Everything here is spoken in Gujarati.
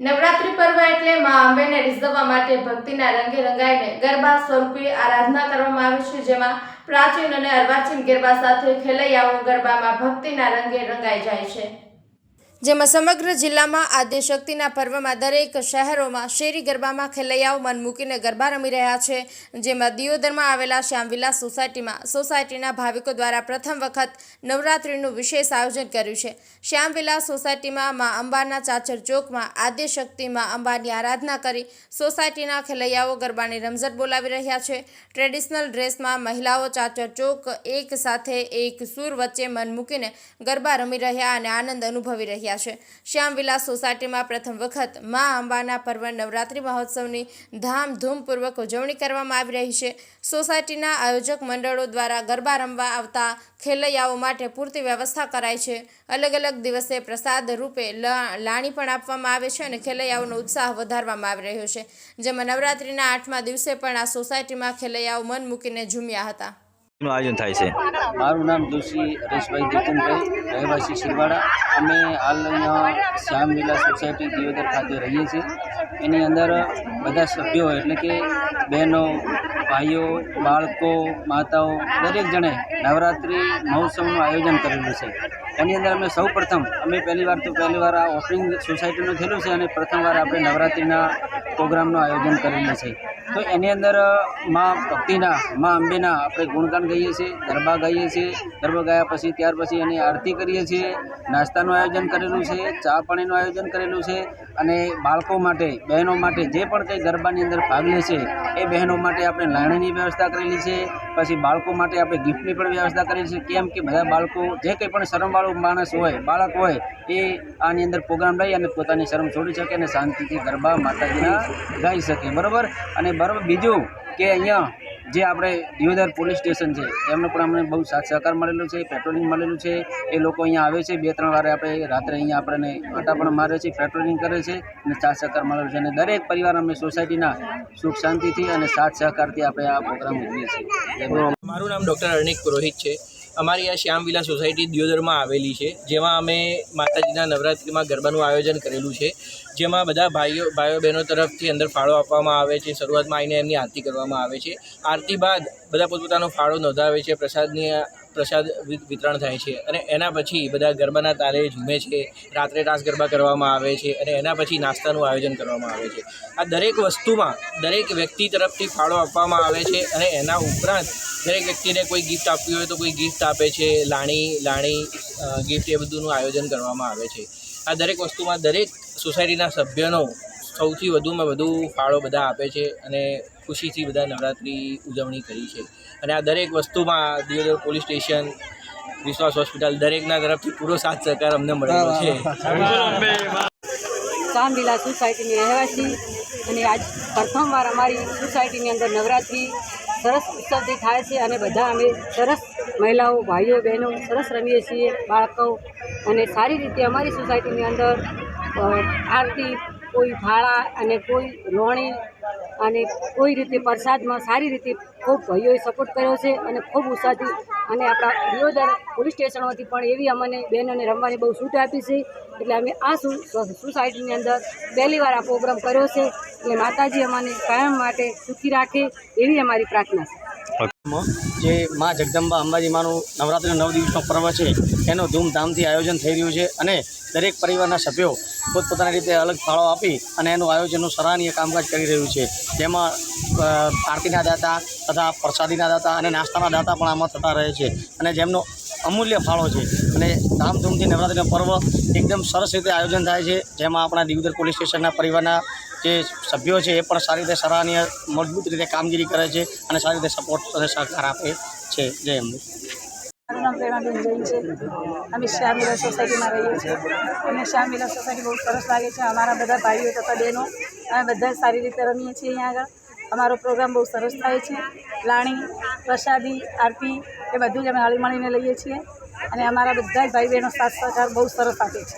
નવરાત્રિ પર્વ એટલે મા અંબેને રીઝવવા માટે ભક્તિના રંગે રંગાઈને ગરબા, સ્વરૂપે આરાધના કરવામાં આવે છે, જેમાં પ્રાચીન અને અર્વાચીન ગરબા સાથે ખેલૈયાઓ ગરબામાં ભક્તિના રંગે રંગાઈ જાય છે. જેમાં સમગ્ર જિલ્લામાં આદ્યશક્તિના પર્વમાં દરેક શહેરોમાં શેરી ગરબામાં ખેલૈયાઓ મન મૂકીને ગરબા રમી રહ્યા છે, જેમાં દિયોદરમાં આવેલા શ્યામવિલાસ સોસાયટીમાં, સોસાયટીના ભાવિકો દ્વારા પ્રથમ વખત નવરાત્રિનું વિશેષ આયોજન કર્યું છે. શ્યામવિલાસ સોસાયટીમાં મા અંબાના ચાચર ચોકમાં આદ્યશક્તિ મા અંબાની આરાધના કરી સોસાયટીના ખેલૈયાઓ ગરબાની રમઝટ બોલાવી રહ્યા છે. ટ્રેડિશનલ ડ્રેસમાં મહિલાઓ ચાચર ચોક એક સાથે એક સૂર વચ્ચે મન મૂકીને ગરબા રમી રહ્યા અને આનંદ અનુભવી રહ્યા છે. શ્યામવિલાસ સોસાયટીમાં પ્રથમ વખત મા અંબાના પર્વ નવરાત્રિ મહોત્સવની ધામધૂમપૂર્વક ઉજવણી કરવામાં આવી રહી છે. સોસાયટીના આયોજક મંડળો દ્વારા ગરબા રમવા આવતા ખેલૈયાઓ માટે પૂરતી વ્યવસ્થા કરાય છે. અલગ અલગ દિવસે પ્રસાદ રૂપે લાણી પણ આપવામાં આવે છે અને ખેલૈયાઓનો ઉત્સાહ વધારવામાં આવી રહ્યો છે. જેમાં નવરાત્રિના આઠમા દિવસે પણ આ સોસાયટીમાં ખેલૈયાઓ મન મૂકીને ઝૂમ્યા હતા. નું આયોજન થાય છે. મારું નામ જોશી હરેશભાઈ જીતનભાઈ રહેવાસી શિરવાડા અમે હાલ અહીંયા શ્યામ સોસાયટી દિયોદર ખાતે રહીએ છીએ. એની અંદર બધા સભ્યો એટલે કે બહેનો, ભાઈઓ, બાળકો, માતાઓ, દરેક જણે નવરાત્રિ મહોત્સવનું આયોજન કરેલું છે. એની અંદર અમે સૌ પ્રથમ અમે પહેલી વાર તો પહેલી વાર આ ઓપનિંગ સોસાયટીનું થયેલું છે અને પ્રથમવાર આપણે નવરાત્રિના પ્રોગ્રામનું આયોજન કરેલું છે. તો એની અંદર મા ભક્તિના, મા અંબેના આપણે ગુણગાન ગાઈએ છીએ, ગરબા ગાઈએ છીએ. ગરબા ગાયા પછી, ત્યાર પછી એની આરતી કરીએ છીએ. નાસ્તાનું આયોજન કરેલું છે, ચા પાણીનું આયોજન કરેલું છે અને બાળકો માટે, બહેનો માટે જે પણ કંઈ ગરબાની અંદર ભાગ લે છે એ બહેનો માટે આપણે લાણીની વ્યવસ્થા કરેલી છે. પછી બાળકો માટે આપણે ગિફ્ટની પણ વ્યવસ્થા કરી છે. કેમ કે બધા બાળકો જે કંઈ પણ શરમવાળો માણસ હોય, બાળક હોય, એ આની અંદર પ્રોગ્રામ લઈ અને પોતાની શરમ છોડી શકે અને શાંતિથી ગરબા માતાજીના ગાઈ શકે. બરાબર? અને બરાબર બીજું કે અહીંયા જે આપણે દિયોદર પોલીસ સ્ટેશન છે, એમને પણ અમને બહુ સાથ સહકાર મળેલો છે, પેટ્રોલિંગ મળેલું છે. એ લોકો અહીંયા આવે છે બે ત્રણ વારે આપણે રાત્રે અહીંયા આપણને આટા પણ મારે છે, પેટ્રોલિંગ કરે છે અને સાથ સહકાર મળેલો છે. અને દરેક પરિવાર અમે સોસાયટીના સુખ શાંતિથી અને સાથ સહકારથી આપણે આ પ્રોગ્રામ ઉજવીએ છીએ. મારું નામ ડૉક્ટર અર્ણિક પુરોહિત છે. અમારી આ શ્યામવિલા સોસાયટી દિયોદરમાં આવેલી છે, જેમાં અમે માતાજીના નવરાત્રિમાં ગરબાનું આયોજન કરેલું છે. જેમાં બધા ભાઈઓ ભાઈઓ બહેનો તરફથી અંદર ફાળો આપવામાં આવે છે, શરૂઆતમાં આવીને એમની આરતી કરવામાં આવે છે. આરતી બાદ બધા પોતપોતાનો ફાળો નોંધાવે છે, પ્રસાદની પ્રસાદ વિતરણ થાય છે. અને એના પછી બધા ગરબાના તાલે ઝૂમે છે. રાત્રે રાસ ગરબા કરવામાં આવે છે અને એના પછી નાસ્તાનું આયોજન કરવામાં આવે છે. આ દરેક વસ્તુમાં દરેક વ્યક્તિ તરફથી ફાળો આપવામાં આવે છે અને એના ઉપરાંત દરેક વ્યક્તિને કોઈ ગિફ્ટ આપવી હોય તો કોઈ ગિફ્ટ આપે છે. લાણી લાણી ગિફ્ટ એ બધુંનું આયોજન કરવામાં આવે છે. આ દરેક વસ્તુમાં દરેક સોસાયટીના સભ્યનો સૌથી વધુમાં વધુ ફાળો બધા આપે છે અને ખુશીથી બધા નવરાત્રિ ઉજવણી કરી છે. અને આ દરેક વસ્તુમાં Deodar police station, Vishwas hospital દરેકના તરફથી પૂરો સાથ સહકાર અમને મળેલો છે. કામલીલા સોસાયટીની રહેવાસી અને આજ પ્રથમવાર અમારી સોસાયટીની અંદર નવરાત્રિ સરસ ઉત્સવથી થાય છે અને બધા અમે સરસ મહિલાઓ, ભાઈઓ, બહેનો સરસ રમીએ છીએ, બાળકો. અને સારી રીતે અમારી સોસાયટીની અંદર આરતી, કોઈ ભાળા અને કોઈ રોણી અને કોઈ રીતે પ્રસાદમાં સારી રીતે ખૂબ ભાઈઓએ સપોર્ટ કર્યો છે અને ખૂબ ઉત્સાહથી અને આપણા દિયોદર પોલીસ સ્ટેશનોથી પણ એવી અમને બહેનોને રમવાની બહુ છૂટ આપી છે. એટલે અમે આ સોસાયટીની અંદર પહેલી વાર આ પ્રોગ્રામ કર્યો છે. એટલે માતાજી અમને કાયમ માટે સુખી રાખે એવી અમારી પ્રાર્થના છે. જે મા જગદંબા અંબાજી માનું નવરાત્રિનો નવ દિવસનો પર્વ છે, એનું ધૂમધામથી આયોજન થઈ રહ્યું છે અને દરેક પરિવારના સભ્યો પોતપોતાની રીતે અલગ ફાળો આપી અને એનું આયોજનનું સરાહનીય કામકાજ કરી રહ્યું છે. જેમાં આરતીના દાતા તથા પ્રસાદીના દાતા અને નાસ્તાના દાતા પણ આમાં થતા રહે છે અને જેમનો અમૂલ્ય ફાળો છે. અને ધામધૂમથી નવરાત્રિનો પર્વ એકદમ સરસ રીતે આયોજન થાય છે. જેમાં આપણા દિગ્દર પોલીસ સ્ટેશનના પરિવારના જે સભ્યો છે એ પણ સારી રીતે સરાહનીય મજબૂત રીતે કામગીરી કરે છે અને સારી રીતે સપોર્ટ અને સહકાર આપે છે. જય અંબે. મારું નામ પ્રેમાબેન જૈન છે. અમે શ્યામવિલા સોસાયટીમાં રહીએ છીએ. અમને શ્યામવિલા સોસાયટી બહુ સરસ લાગે છે. અમારા બધા ભાઈઓ તથા બહેનો અમે બધા સારી રીતે રમીએ છીએ અહીંયા આગળ. અમારો પ્રોગ્રામ બહુ સરસ થાય છે. લાણી પ્રસાદી આરતી એ બધું જ અમે હળી મળીને લઈએ છીએ. અને અમારા બધા જ ભાઈ બહેનો સાથ સહકાર બહુ સરસ આપે છે.